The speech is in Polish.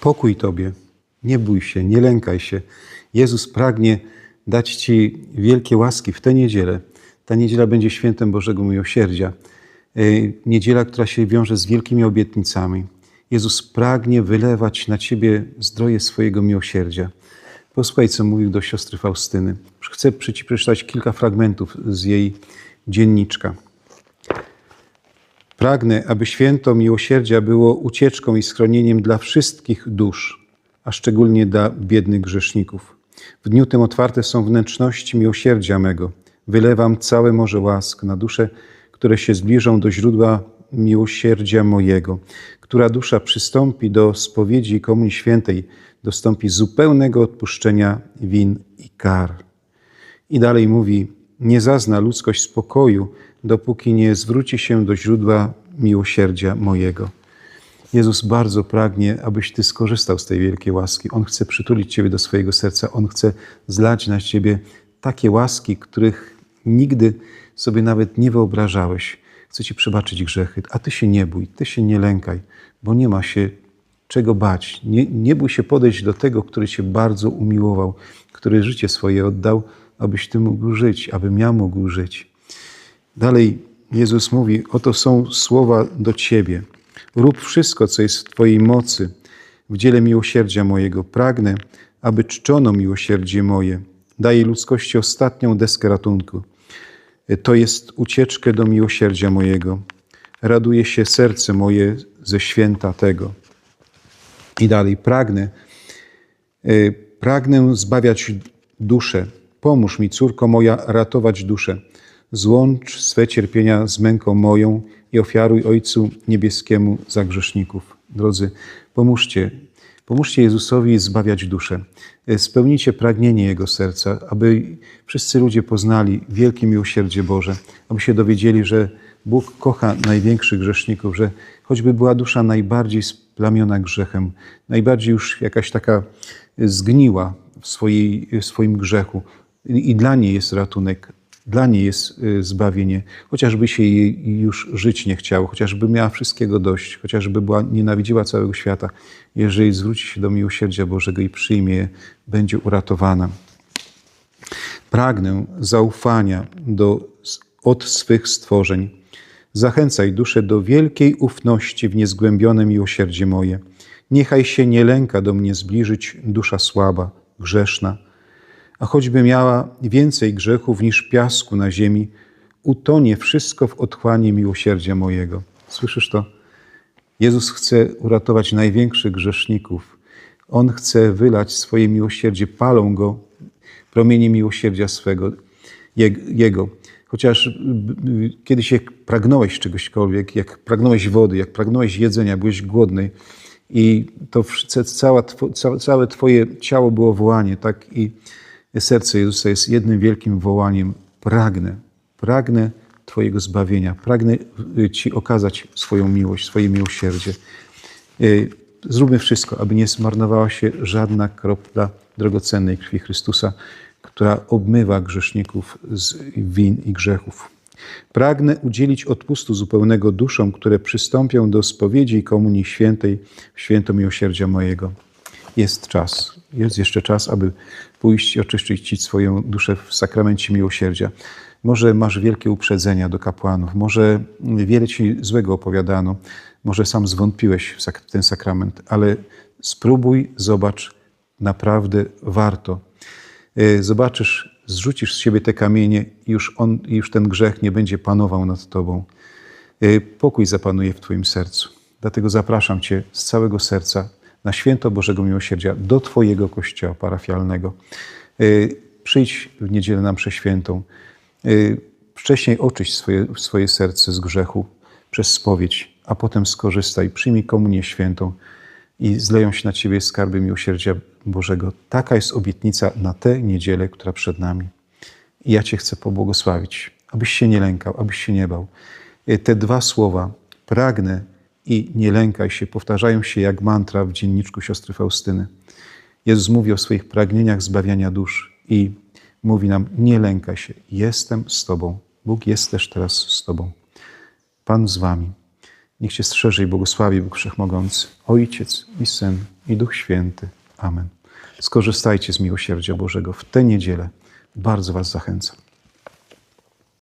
Pokój Tobie. Nie bój się, nie lękaj się. Jezus pragnie dać Ci wielkie łaski w tę niedzielę. Ta niedziela będzie świętem Bożego Miłosierdzia. Yy, Niedziela, która się wiąże z wielkimi obietnicami. Jezus pragnie wylewać na Ciebie zdroje swojego miłosierdzia. Posłuchaj, co mówił do siostry Faustyny. Chcę przeczytać kilka fragmentów z jej dzienniczka. Pragnę, aby święto miłosierdzia było ucieczką i schronieniem dla wszystkich dusz, a szczególnie dla biednych grzeszników. W dniu tym otwarte są wnętrzności miłosierdzia mego. Wylewam całe morze łask na dusze, które się zbliżą do źródła miłosierdzia mojego. Która dusza przystąpi do spowiedzi i komunii świętej, dostąpi zupełnego odpuszczenia win i kar. I dalej mówi, nie zazna ludzkość spokoju, dopóki nie zwróci się do źródła miłosierdzia mojego. Jezus bardzo pragnie, abyś Ty skorzystał z tej wielkiej łaski. On chce przytulić Ciebie do swojego serca. On chce zlać na Ciebie takie łaski, których nigdy sobie nawet nie wyobrażałeś. Chce Ci przebaczyć grzechy, a Ty się nie bój, Ty się nie lękaj, bo nie ma się czego bać. Nie, nie bój się podejść do tego, który Cię bardzo umiłował, który życie swoje oddał, abyś Ty mógł żyć, abym ja mógł żyć. Dalej Jezus mówi, oto są słowa do Ciebie. Rób wszystko, co jest w Twojej mocy w dziele miłosierdzia mojego. Pragnę, aby czczono miłosierdzie moje. Daję ludzkości ostatnią deskę ratunku. To jest ucieczkę do miłosierdzia mojego. Raduje się serce moje ze święta tego. I dalej, pragnę, yy, pragnę zbawiać duszę. Pomóż mi, córko moja, ratować duszę. Złącz swe cierpienia z męką moją i ofiaruj Ojcu Niebieskiemu za grzeszników. Drodzy, pomóżcie, pomóżcie Jezusowi zbawiać duszę. Spełnijcie pragnienie Jego serca, aby wszyscy ludzie poznali wielkie miłosierdzie Boże, aby się dowiedzieli, że Bóg kocha największych grzeszników, że choćby była dusza najbardziej splamiona grzechem, najbardziej już jakaś taka zgniła w, swojej, w swoim grzechu, i dla niej jest ratunek, dla niej jest zbawienie, chociażby się jej już żyć nie chciało, chociażby miała wszystkiego dość, chociażby była nienawidziła całego świata. Jeżeli zwróci się do miłosierdzia Bożego i przyjmie będzie uratowana. Pragnę zaufania do, od swych stworzeń. Zachęcaj duszę do wielkiej ufności w niezgłębione miłosierdzie moje. Niechaj się nie lęka do mnie zbliżyć dusza słaba, grzeszna, a choćby miała więcej grzechów niż piasku na ziemi, utonie wszystko w otchłanie miłosierdzia mojego. Słyszysz to? Jezus chce uratować największych grzeszników. On chce wylać swoje miłosierdzie, palą go promienie miłosierdzia swego, Jego. Chociaż kiedyś jak pragnąłeś czegośkolwiek, jak pragnąłeś wody, jak pragnąłeś jedzenia, byłeś głodny i to cała, całe Twoje ciało było wołanie, tak i serce Jezusa jest jednym wielkim wołaniem. Pragnę, pragnę Twojego zbawienia, pragnę Ci okazać swoją miłość, swoje miłosierdzie. Zróbmy wszystko, aby nie zmarnowała się żadna kropla drogocennej krwi Chrystusa, która obmywa grzeszników z win i grzechów. Pragnę udzielić odpustu zupełnego duszom, które przystąpią do spowiedzi i komunii świętej w święto miłosierdzia mojego. Jest czas, jest jeszcze czas, aby pójść i oczyścić Ci swoją duszę w sakramencie miłosierdzia. Może masz wielkie uprzedzenia do kapłanów, może wiele Ci złego opowiadano, może sam zwątpiłeś w ten sakrament, ale spróbuj, zobacz, naprawdę warto. Zobaczysz, zrzucisz z siebie te kamienie i już, on, już ten grzech nie będzie panował nad Tobą. Pokój zapanuje w Twoim sercu. Dlatego zapraszam Cię z całego serca na święto Bożego Miłosierdzia do Twojego kościoła parafialnego. Przyjdź w niedzielę na mszę świętą. Wcześniej oczyść swoje, swoje serce z grzechu przez spowiedź, a potem skorzystaj, przyjmij komunię świętą i zleją się na Ciebie skarby miłosierdzia Bożego. Taka jest obietnica na tę niedzielę, która przed nami. I ja Cię chcę pobłogosławić, abyś się nie lękał, abyś się nie bał. Te dwa słowa, pragnę i nie lękaj się, powtarzają się jak mantra w dzienniczku siostry Faustyny. Jezus mówi o swoich pragnieniach zbawiania dusz i mówi nam: Nie lękaj się, jestem z Tobą. Bóg jest też teraz z Tobą. Pan z Wami. Niech Cię strzeże i błogosławi Bóg Wszechmogący, Ojciec i Syn i Duch Święty. Amen. Skorzystajcie z miłosierdzia Bożego w tę niedzielę. Bardzo Was zachęcam.